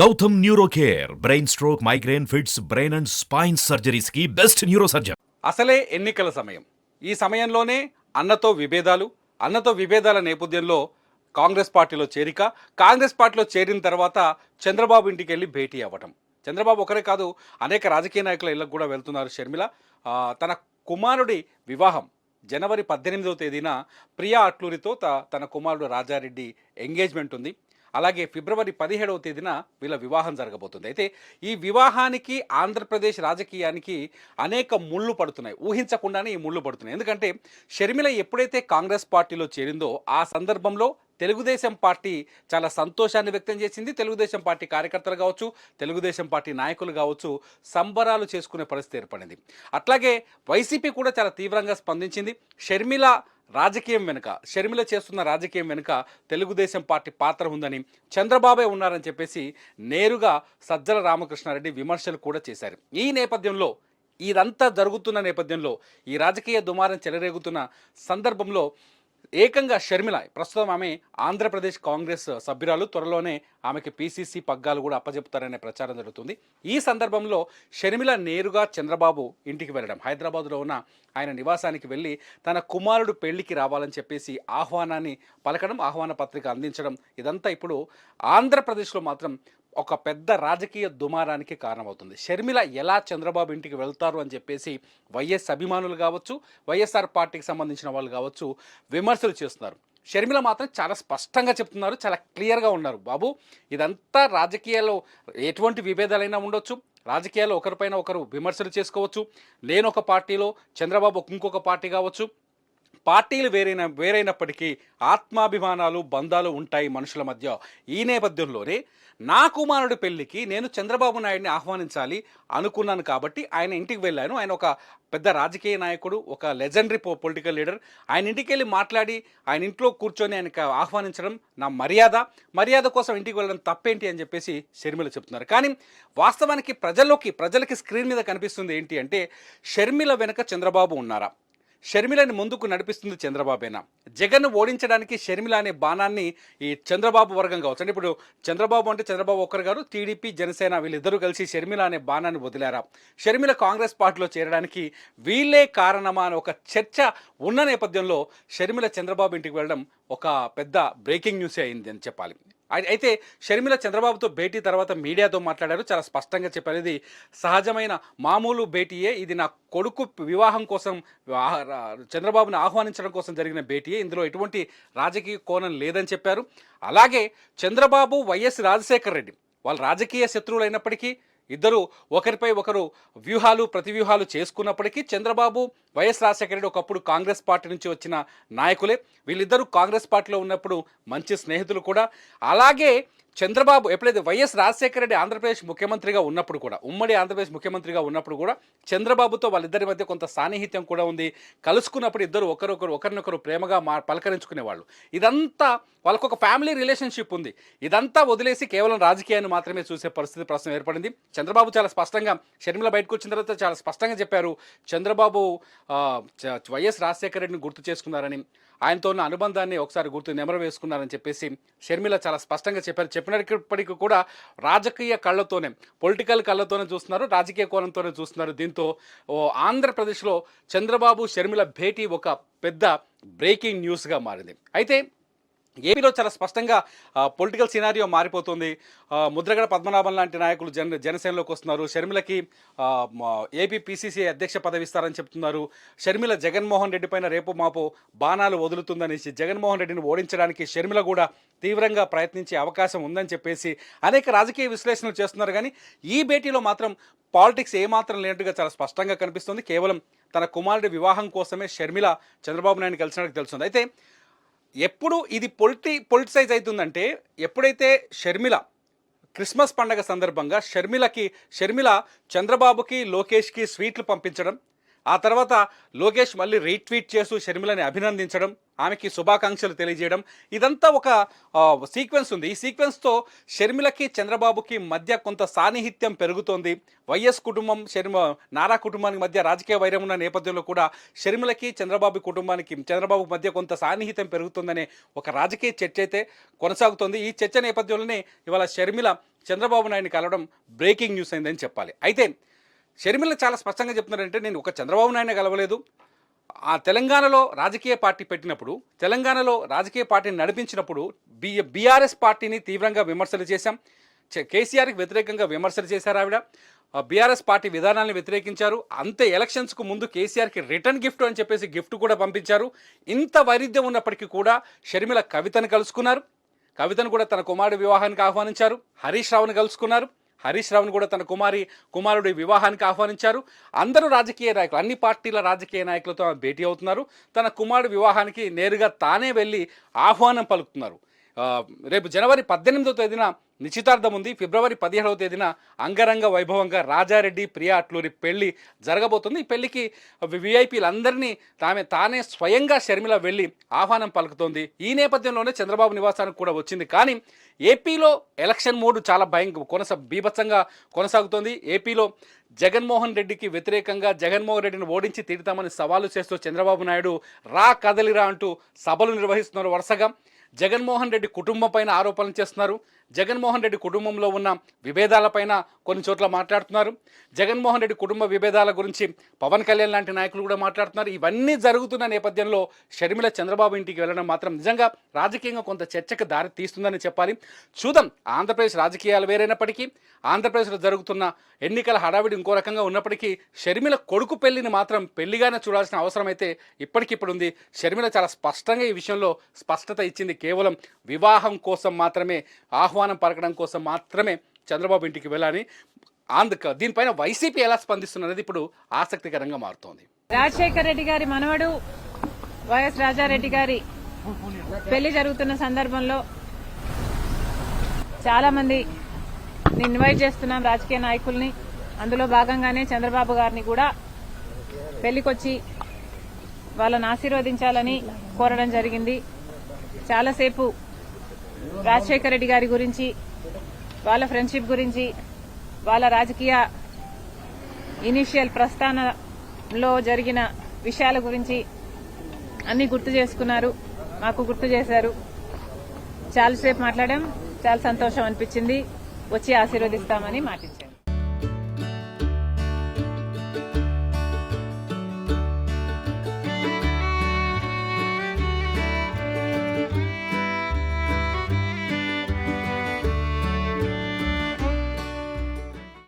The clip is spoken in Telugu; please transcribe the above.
Gautam neuro care brain stroke migraine fits brain and spine సర్జరీస్కి best neuro surgeon అసలే ఎన్నికల సమయం. ఈ సమయంలోనే అన్నతో విభేదాలు అన్నతో విభేదాల నేపథ్యంలో కాంగ్రెస్ పార్టీలో చేరిక కాంగ్రెస్ పార్టీలో చేరిన తర్వాత చంద్రబాబు ఇంటికి వెళ్ళి భేటీ అవ్వటం. చంద్రబాబు ఒకరే కాదు అనేక రాజకీయ నాయకుల ఇళ్ళకు కూడా వెళ్తున్నారు షర్మిల. తన కుమారుడి వివాహం జనవరి పద్దెనిమిదవ తేదీన ప్రియా అట్లూరితో తన కుమారుడు రాజారెడ్డి ఎంగేజ్మెంట్ ఉంది. అలాగే ఫిబ్రవరి పదిహేడవ తేదీన వీళ్ళ వివాహం జరగబోతుంది. అయితే ఈ వివాహానికి ఆంధ్రప్రదేశ్ రాజకీయానికి అనేక ముళ్ళు పడుతున్నాయి. ఊహించకుండానే ఈ ముళ్ళు పడుతున్నాయి. ఎందుకంటే షర్మిల ఎప్పుడైతే కాంగ్రెస్ పార్టీలో చేరిందో ఆ సందర్భంలో తెలుగుదేశం పార్టీ చాలా సంతోషాన్ని వ్యక్తం చేసింది. తెలుగుదేశం పార్టీ కార్యకర్తలు కావచ్చు తెలుగుదేశం పార్టీ నాయకులు కావచ్చు సంబరాలు చేసుకునే పరిస్థితి ఏర్పడింది. అట్లాగే వైసీపీ కూడా చాలా తీవ్రంగా స్పందించింది. షర్మిల రాజకీయం వెనుక షర్మిల చేస్తున్న రాజకీయం వెనుక తెలుగుదేశం పార్టీ పాత్ర ఉందని చంద్రబాబే ఉన్నారని చెప్పేసి నేరుగా సజ్జల రామకృష్ణారెడ్డి విమర్శలు కూడా చేశారు. ఈ నేపథ్యంలో ఇదంతా జరుగుతున్న నేపథ్యంలో ఈ రాజకీయ దుమారం చెలరేగుతున్న సందర్భంలో ఏకంగా షర్మిల ప్రస్తుతం ఆమె ఆంధ్రప్రదేశ్ కాంగ్రెస్ సభ్యురాలు. త్వరలోనే ఆమెకి పీసీసీ పగ్గాలు కూడా అప్పజెపుతారనే ప్రచారం జరుగుతుంది. ఈ సందర్భంలో షర్మిల నేరుగా చంద్రబాబు ఇంటికి వెళ్ళడం హైదరాబాద్లో ఉన్న ఆయన నివాసానికి వెళ్ళి తన కుమారుడు పెళ్ళికి రావాలని చెప్పేసి ఆహ్వానాన్ని పలకడం ఆహ్వాన పత్రిక అందించడం ఇదంతా ఇప్పుడు ఆంధ్రప్రదేశ్లో మాత్రం ఒక పెద్ద రాజకీయ దుమారానికి కారణమవుతుంది. షర్మిల ఎలా చంద్రబాబు ఇంటికి వెళ్తారు అని చెప్పేసి వైఎస్ అభిమానులు కావచ్చు వైఎస్ఆర్ పార్టీకి సంబంధించిన వాళ్ళు కావచ్చు విమర్శలు చేస్తున్నారు. షర్మిల మాత్రం చాలా స్పష్టంగా చెప్తున్నారు చాలా క్లియర్గా ఉన్నారు. బాబు ఇదంతా రాజకీయాల్లో ఎటువంటి విభేదాలైనా ఉండొచ్చు. రాజకీయాల్లో ఒకరిపైన ఒకరు విమర్శలు చేసుకోవచ్చు. నేను ఒక పార్టీలో చంద్రబాబు ఇంకొక పార్టీ కావచ్చు. పార్టీలు వేరైన వేరైనప్పటికీ ఆత్మాభిమానాలు బంధాలు ఉంటాయి మనుషుల మధ్య. ఈ నేపథ్యంలోనే నా కుమారుడి పెళ్ళికి నేను చంద్రబాబు నాయుడిని ఆహ్వానించాలి అనుకున్నాను కాబట్టి ఆయన ఇంటికి వెళ్ళాను. ఆయన ఒక పెద్ద రాజకీయ నాయకుడు ఒక లెజెండరీ పొలిటికల్ లీడర్. ఆయన ఇంటికి వెళ్ళి మాట్లాడి ఆయన ఇంట్లో కూర్చొని ఆయనకు ఆహ్వానించడం నా మర్యాద. మర్యాద కోసం ఇంటికి వెళ్ళడం తప్పేంటి అని చెప్పేసి షర్మిల చెప్తున్నారు. కానీ వాస్తవానికి ప్రజల్లోకి ప్రజలకి స్క్రీన్ మీద కనిపిస్తుంది ఏంటి అంటే షర్మిల వెనుక చంద్రబాబు ఉన్నారా? షర్మిలని ముందుకు నడిపిస్తుంది చంద్రబాబేనా? జగన్ ఓడించడానికి షర్మిల అనే బాణాన్ని ఈ చంద్రబాబు వర్గం కావచ్చు. అంటే ఇప్పుడు చంద్రబాబు అంటే చంద్రబాబు ఒక్కరు గారు టీడీపీ జనసేన వీళ్ళిద్దరూ కలిసి షర్మిల అనే బాణాన్ని వదిలారా? షర్మిల కాంగ్రెస్ పార్టీలో చేరడానికి వీళ్ళే కారణమా అని ఒక చర్చ ఉన్న నేపథ్యంలో షర్మిల చంద్రబాబు ఇంటికి వెళ్ళడం ఒక పెద్ద బ్రేకింగ్ న్యూసే అయింది అని చెప్పాలి. అయితే షర్మిల చంద్రబాబుతో భేటీ తర్వాత మీడియాతో మాట్లాడారు. చాలా స్పష్టంగా చెప్పారు. ఇది సహజమైన మామూలు భేటీయే. ఇది నా కొడుకు వివాహం కోసం చంద్రబాబుని ఆహ్వానించడం కోసం జరిగిన భేటీయే. ఇందులో ఎటువంటి రాజకీయ కోణం లేదని చెప్పారు. అలాగే చంద్రబాబు వైఎస్ రాజశేఖర్ రెడ్డి వాళ్ళు రాజకీయ శత్రువులు అయినప్పటికీ ఇద్దరు ఒకరిపై ఒకరు వ్యూహాలు ప్రతివ్యూహాలు చేసుకున్నప్పటికీ చంద్రబాబు వైఎస్ రాజశేఖర రెడ్డి ఒకప్పుడు కాంగ్రెస్ పార్టీ నుంచి వచ్చిన నాయకులే. వీళ్ళిద్దరూ కాంగ్రెస్ పార్టీలో ఉన్నప్పుడు మంచి స్నేహితులు కూడా. అలాగే చంద్రబాబు ఎప్పుడైతే వైఎస్ రాజశేఖర రెడ్డి ఆంధ్రప్రదేశ్ ముఖ్యమంత్రిగా ఉన్నప్పుడు కూడా ఉమ్మడి ఆంధ్రప్రదేశ్ ముఖ్యమంత్రిగా ఉన్నప్పుడు కూడా చంద్రబాబుతో వాళ్ళిద్దరి మధ్య కొంత సాన్నిహిత్యం కూడా ఉంది. కలుసుకున్నప్పుడు ఇద్దరు ఒకరొకరు ఒకరినొకరు ప్రేమగా మా పలకరించుకునేవాళ్ళు ఇదంతా వాళ్ళకు ఒక ఫ్యామిలీ రిలేషన్షిప్ ఉంది. ఇదంతా వదిలేసి కేవలం రాజకీయాన్ని మాత్రమే చూసే పరిస్థితి ప్రస్తుతం ఏర్పడింది. చంద్రబాబు చాలా స్పష్టంగా షర్మిల బయటకు వచ్చిన తర్వాత చాలా స్పష్టంగా చెప్పారు. చంద్రబాబు చ- వైఎస్ రాజశేఖర రెడ్డిని గుర్తు చేసుకున్నారని. ఆయనతో ఉన్న అనుబంధాన్ని ఒకసారి గుర్తు నెమరు వేసుకున్నారని చెప్పేసి షర్మిల చాలా స్పష్టంగా చెప్పారు. చెప్పినప్పటికీ కూడా రాజకీయ కళ్ళతోనే పొలిటికల్ కళ్ళతోనే చూస్తున్నారు రాజకీయ కోణంతోనే చూస్తున్నారు. దీంతో ఓ ఆంధ్రప్రదేశ్లో చంద్రబాబు షర్మిల భేటీ ఒక పెద్ద బ్రేకింగ్ న్యూస్గా మారింది. అయితే ఏపీలో చాలా స్పష్టంగా పొలిటికల్ సినారియో మారిపోతుంది. ముద్రగడ పద్మనాభం లాంటి నాయకులు జన జనసేనలోకి వస్తున్నారు. షర్మిలకి ఏపీ పీసీసీ అధ్యక్ష పదవి ఇస్తారని చెప్తున్నారు. షర్మిల జగన్మోహన్ రెడ్డి పైన రేపు మాపు బాణాలు వదులుతుందనేసి జగన్మోహన్ రెడ్డిని ఓడించడానికి షర్మిల కూడా తీవ్రంగా ప్రయత్నించే అవకాశం ఉందని చెప్పేసి అనేక రాజకీయ విశ్లేషణలు చేస్తున్నారు. కానీ ఈ భేటీలో మాత్రం పాలిటిక్స్ ఏమాత్రం లేనట్టుగా చాలా స్పష్టంగా కనిపిస్తుంది. కేవలం తన కుమారుడి వివాహం కోసమే షర్మిల చంద్రబాబు నాయుడు కలిసినట్టు తెలుస్తుంది. అయితే ఎప్పుడు ఇది పొలిటి పొలిటిసైజ్ అవుతుందంటే ఎప్పుడైతే షర్మిల క్రిస్మస్ పండగ సందర్భంగా షర్మిలకి షర్మిల చంద్రబాబుకి లోకేష్కి స్వీట్లు పంపించడం ఆ తర్వాత లోకేష్ మళ్ళీ రీట్వీట్ చేస్తూ షర్మిలని అభినందించడం ఆమెకి శుభాకాంక్షలు తెలియజేయడం. ఇదంతా ఒక సీక్వెన్స్ ఉంది. ఈ సీక్వెన్స్తో షర్మిలకి చంద్రబాబుకి మధ్య కొంత సాన్నిహిత్యం పెరుగుతోంది. వైఎస్ కుటుంబం షర్మ నారా కుటుంబానికి మధ్య రాజకీయ వైరం ఉన్న నేపథ్యంలో కూడా షర్మిలకి చంద్రబాబు కుటుంబానికి చంద్రబాబు మధ్య కొంత సాన్నిహిత్యం పెరుగుతుందనే ఒక రాజకీయ చర్చ అయితే కొనసాగుతోంది. ఈ చర్చ నేపథ్యంలోనే ఇవాళ షర్మిల చంద్రబాబు నాయుడిని కలవడం బ్రేకింగ్ న్యూస్ అయిందని చెప్పాలి. అయితే షర్మిల చాలా స్పష్టంగా చెప్తున్నారంటే నేను ఒక చంద్రబాబు నాయుడు కలవలేదు. ఆ తెలంగాణలో రాజకీయ పార్టీ పెట్టినప్పుడు తెలంగాణలో రాజకీయ పార్టీని నడిపించినప్పుడు బి బీఆర్ఎస్ పార్టీని తీవ్రంగా విమర్శలు చేశాం. కేసీఆర్కి వ్యతిరేకంగా విమర్శలు చేశారు ఆవిడ. బీఆర్ఎస్ పార్టీ విధానాన్ని వ్యతిరేకించారు. అంతే ఎలక్షన్స్కు ముందు కేసీఆర్కి రిటర్న్ గిఫ్ట్ అని చెప్పేసి గిఫ్ట్ కూడా పంపించారు. ఇంత వైరుధ్యం ఉన్నప్పటికీ కూడా షర్మిల కవితను కలుసుకున్నారు. కవితను కూడా తన కుమారుడు వివాహానికి ఆహ్వానించారు. హరీష్ రావును కలుసుకున్నారు. హరీష్ రావును కూడా తన కుమారి కుమారుడి వివాహానికి ఆహ్వానించారు. అందరూ రాజకీయ నాయకులు అన్ని పార్టీల రాజకీయ నాయకులతో ఆమె భేటీ అవుతున్నారు. తన కుమారుడి వివాహానికి నేరుగా తానే వెళ్ళి ఆహ్వానం పలుకుతున్నారు. రేపు జనవరి పద్దెనిమిదో తేదీన నిశ్చితార్థం ఉంది. ఫిబ్రవరి పదిహేడవ తేదీన అంగరంగ వైభవంగా రాజారెడ్డి ప్రియా అట్లూరి పెళ్ళి జరగబోతుంది. ఈ పెళ్ళికి విఐపీలందరినీ తామే తానే స్వయంగా షర్మిల వెళ్ళి ఆహ్వానం పలుకుతోంది. ఈ నేపథ్యంలోనే చంద్రబాబు నివాసానికి కూడా వచ్చింది. కానీ ఏపీలో ఎలక్షన్ మోడ్ చాలా భయంకర కొనస బీభత్సంగా కొనసాగుతోంది. ఏపీలో జగన్మోహన్ రెడ్డికి వ్యతిరేకంగా జగన్మోహన్ రెడ్డిని ఓడించి తీరుతామని సవాలు చేస్తూ చంద్రబాబు నాయుడు రా కదలిరా అంటూ సభలు నిర్వహిస్తున్నారు వరుసగా. జగన్మోహన్ రెడ్డి కుటుంబం పైన ఆరోపణలు చేస్తున్నారు. జగన్మోహన్ రెడ్డి కుటుంబంలో ఉన్న విభేదాలపైన కొన్ని చోట్ల మాట్లాడుతున్నారు. జగన్మోహన్ రెడ్డి కుటుంబ విభేదాల గురించి పవన్ కళ్యాణ్ లాంటి నాయకులు కూడా మాట్లాడుతున్నారు. ఇవన్నీ జరుగుతున్న నేపథ్యంలో షర్మిల చంద్రబాబు ఇంటికి వెళ్ళడం మాత్రం నిజంగా రాజకీయంగా కొంత చర్చకు దారి తీస్తుందని చెప్పాలి. చూద్దాం ఆంధ్రప్రదేశ్ రాజకీయాలు వేరైనప్పటికీ ఆంధ్రప్రదేశ్లో జరుగుతున్న ఎన్నికల హడావిడి ఇంకో రకంగా ఉన్నప్పటికీ షర్మిల కొడుకు పెళ్ళిని మాత్రం పెళ్ళిగానే చూడాల్సిన అవసరం అయితే ఇప్పటికిప్పుడు ఉంది షర్మిల చాలా స్పష్టంగా ఈ విషయంలో స్పష్టత ఇచ్చింది. కేవలం వివాహం కోసం మాత్రమే ఆహ్వానం పలకడం కోసం మాత్రమే చంద్రబాబు ఇంటికి వెళ్ళాలని అందుక దీనిపైన వైసీపీ ఎలా స్పందిస్తున్నది ఇప్పుడు ఆసక్తికరంగా మారుతోంది. రాజశేఖర రెడ్డి గారి మనవడు వైఎస్ రాజారెడ్డి గారి పెళ్ళి జరుగుతున్న సందర్భంలో చాలా మంది ఇన్వైట్ చేస్తున్నాం రాజకీయ నాయకుల్ని. అందులో భాగంగానే చంద్రబాబు గారిని కూడా పెళ్ళికొచ్చి వాళ్ళని ఆశీర్వదించాలని కోరడం జరిగింది. చాలాసేపు రాజశేఖర రెడ్డి గారి గురించి వాళ్ళ ఫ్రెండ్షిప్ గురించి వాళ్ళ రాజకీయ ఇనిషియల్ ప్రస్థానంలో జరిగిన విషయాల గురించి అన్ని గుర్తు చేసుకున్నారు మాకు గుర్తు చేశారు. చాలాసేపు మాట్లాడాం చాలా సంతోషం అనిపించింది. వచ్చి ఆశీర్వదిస్తామని మాటించారు